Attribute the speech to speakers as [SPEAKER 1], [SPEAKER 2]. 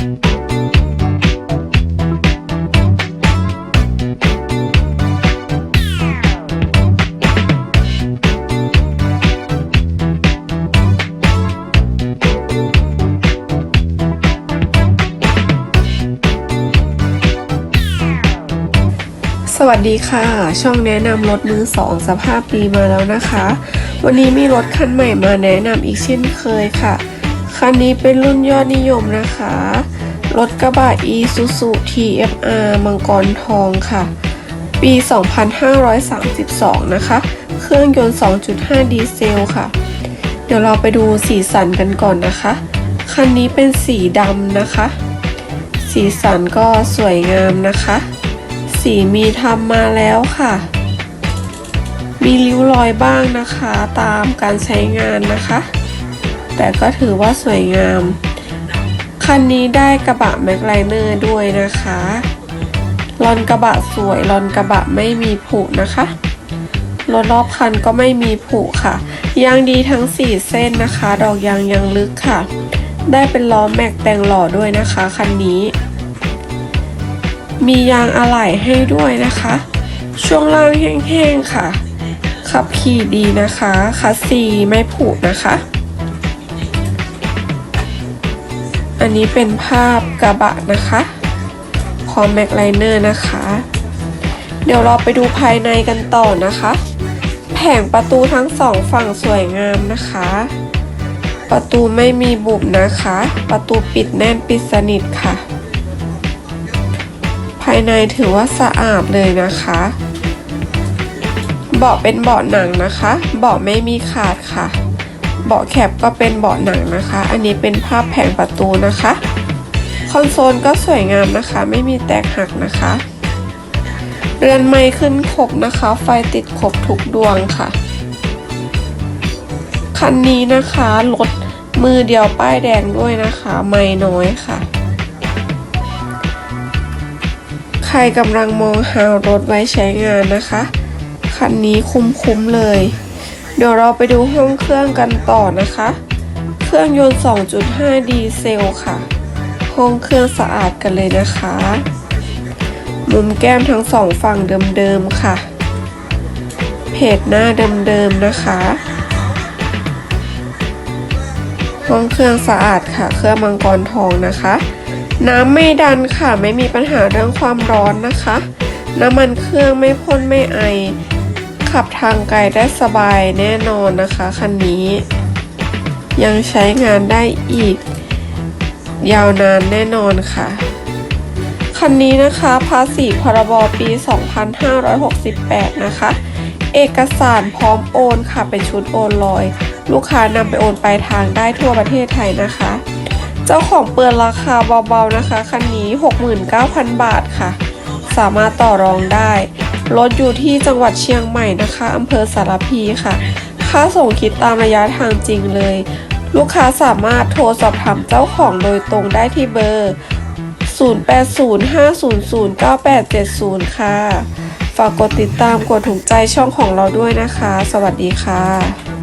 [SPEAKER 1] สวัสดีค่ะ ช่องแนะนำรถมือสองสภาพดีมาแล้วนะคะ วันนี้มีรถคันใหม่มาแนะนำอีกเช่นเคยค่ะ คันนี้เป็นรุ่นยอดนิยมนะคะ รถกระบะ Isuzu TFR มังกรทองค่ะ ปี 2532 นะคะ เครื่องยนต์ 2.5 ดีเซลค่ะ เดี๋ยวเราไปดูสีสันกันก่อนนะคะ คันนี้เป็นสีดำนะคะ สีสันก็สวยงามนะคะ สีมีทำมาแล้วค่ะ มีริ้วรอยบ้างนะคะ ตามการใช้งานนะคะ แต่ก็ถือว่าสวยงาม คันนี้ได้กระบะแม็กไลเนอร์ด้วยนะคะลอนกระบะสวยลอนกระบะไม่มีผุนะคะรถรอบคันก็ไม่มีผุค่ะ ยางดีทั้ง 4 เส้นนะคะ ดอกยางยังลึกค่ะ ได้เป็นล้อแม็กแต่งหล่อด้วยนะคะคันนี้ มียางอะไหล่ให้ด้วยนะคะ ช่วงล่างแห้งๆค่ะ ขับขี่ดีนะคะคัสซีไม่ผุนะคะ อันนี้เป็นภาพกระบะนะคะพร้อมแม็กไลเนอร์นะคะ เดี๋ยวเราไปดูภายในกันต่อนะคะ แผงประตูทั้งสองฝั่งสวยงามนะคะ ประตูไม่มีบุบนะคะ ประตูปิดแน่นปิดสนิทค่ะ ภายในถือว่าสะอาดเลยนะคะเบาะเป็นเบาะหนังนะคะ เบาะไม่มีขาดค่ะ เบาะแคบก็เป็นเบาะหนังนะคะ อันนี้เป็นภาพแผงประตูนะคะ คอนโซลก็สวยงามนะคะ ไม่มีแตกหักนะคะ เรือนไม้ขึ้นครบนะคะ ไฟติดครบทุกดวงค่ะ คันนี้นะคะรถมือเดียวป้ายแดงด้วยนะคะ ไม่น้อยค่ะ ใครกำลังมองหารถไว้ใช้งานนะคะ คันนี้คุ้มๆเลย เดี๋ยวเราไปดูห้องเครื่องกันต่อนะคะ เครื่องยนต์ 2.5 ดีเซลค่ะ ห้องเครื่องสะอาดกันเลยนะคะ มุมแก้มทั้งสองฝั่งเดิมๆค่ะ เพจหน้าเดิมๆนะคะ ห้องเครื่องสะอาดค่ะ เครื่องมังกรทองนะคะ น้ำไม่ดันค่ะ ไม่มีปัญหาเรื่องความร้อนนะคะ น้ำมันเครื่องไม่พ่นไม่ไอ ขับทางไกลได้สบายแน่นอนนะคะคันนี้ ยังใช้งานได้อีก ยาวนานแน่นอนค่ะ คันนี้นะคะภาษีพรบปี 2568 นะคะ เอกสารพร้อมโอนค่ะเป็นชุดโอนลอย ลูกค้านำไปโอนปลายทางได้ทั่วประเทศไทยนะคะ เจ้าของเปิดราคาเบาๆนะคะ คันนี้ 69,000 บาทค่ะ สามารถต่อรองได้ รถอยู่ที่จังหวัดเชียงใหม่นะคะอำเภอสารพีค่ะ ค่าส่งคิดตามระยะทางจริงเลย ลูกค้าสามารถโทรสอบถามเจ้าของโดยตรงได้ที่เบอร์ 0805009870 ค่ะ ฝากกดติดตามกดถูกใจช่องของเราด้วยนะคะ สวัสดีค่ะ